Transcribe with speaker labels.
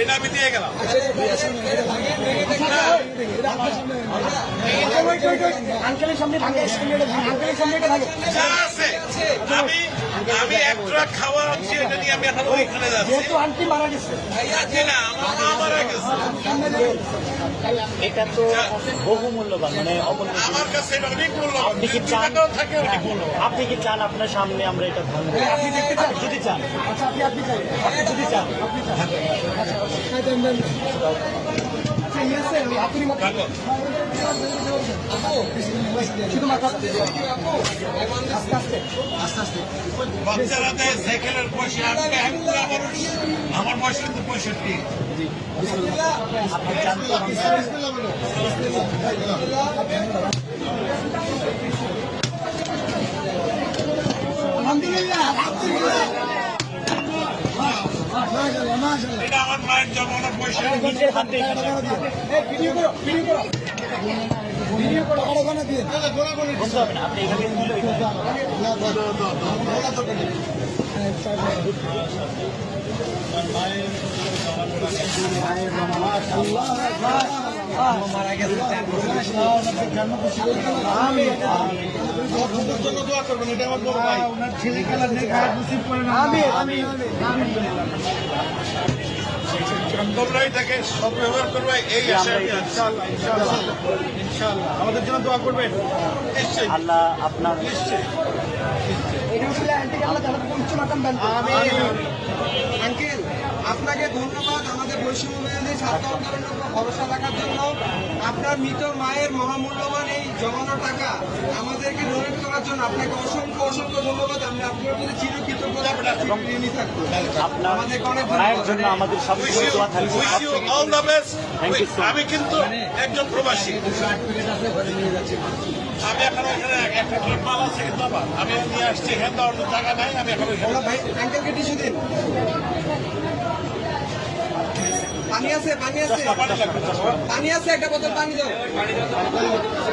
Speaker 1: এটা আমি দিয়ে গেলাম।
Speaker 2: আঙ্কেলের সামনে ভাঙে আঙ্কেলের সামনে এটা ভাঙে।
Speaker 1: যা আছে। আমি আমি এক ট্রাক খাওয়া এটা নিয়ে আমি এখন ওইখানে যাচ্ছি
Speaker 2: যেহেতু আন্টি মারা গেছে
Speaker 1: আজকে না আমার মা মারা গেছে
Speaker 3: এটা তো বহু মূল্যবান মানে অমূল্য
Speaker 1: আমার কাছে এটা অনেক মূল্য
Speaker 3: আপনি কি চান
Speaker 1: থাকে অনেক মূল্য
Speaker 3: আপনি কি চান আপনার সামনে আমরা এটা ভাঙবো
Speaker 2: আপনি দেখতে চান
Speaker 3: যদি চান
Speaker 2: আচ্ছা আপনি আপনি চাই
Speaker 3: আপনি যদি চান
Speaker 2: আপনি চান আচ্ছা
Speaker 1: বাচ্চারা দেয় সাইকেলের পয়সা আমি আমি মানুষ আমার বয়স কিন্তু পঁয়ষট্টি।
Speaker 3: আপনি আপনি এখানে দিলে ওইখানে
Speaker 2: মারা গেছে
Speaker 1: জন্য দোয়া করবেন এটা আমার বড় ভাই।
Speaker 2: ওনার ছেলে খেলা দেখে আর নসিব করে না আমি আমি। আমি।
Speaker 1: তোমরাই তাকে করবে এই আশা।
Speaker 2: আমাদের জন্য দোয়া করবেন।
Speaker 1: নিশ্চয়ই।
Speaker 3: আল্লাহ আপনার
Speaker 4: আঙ্কেল আপনাকে ধন্যবাদ। আমাদের বৈষম্য ছাত্র আন্দোলনের উপর ভরসা রাখার জন্য আপনার মৃত মায়ের মহামূল্যবান জমানো টাকা আমাদেরকে ডোনেট করার জন্য আপনাকে অসংখ্য অসংখ্য ধন্যবাদ। আমরা আপনার প্রতি চিরকৃতজ্ঞতা ঋণী থাকব। অনেক
Speaker 3: জন্য আমাদের much.
Speaker 1: আমি কিন্তু একজন প্রবাসী। আমি এখন ওইখানে একটা মাল আছে কিন্তু আমার আমি নিয়ে আসছি হ্যাঁ তো টাকা নাই আমি এখন
Speaker 4: ভাই দিন। পানি আছে পানি আছে। পানি আছে একটা বোতল পানি দাও।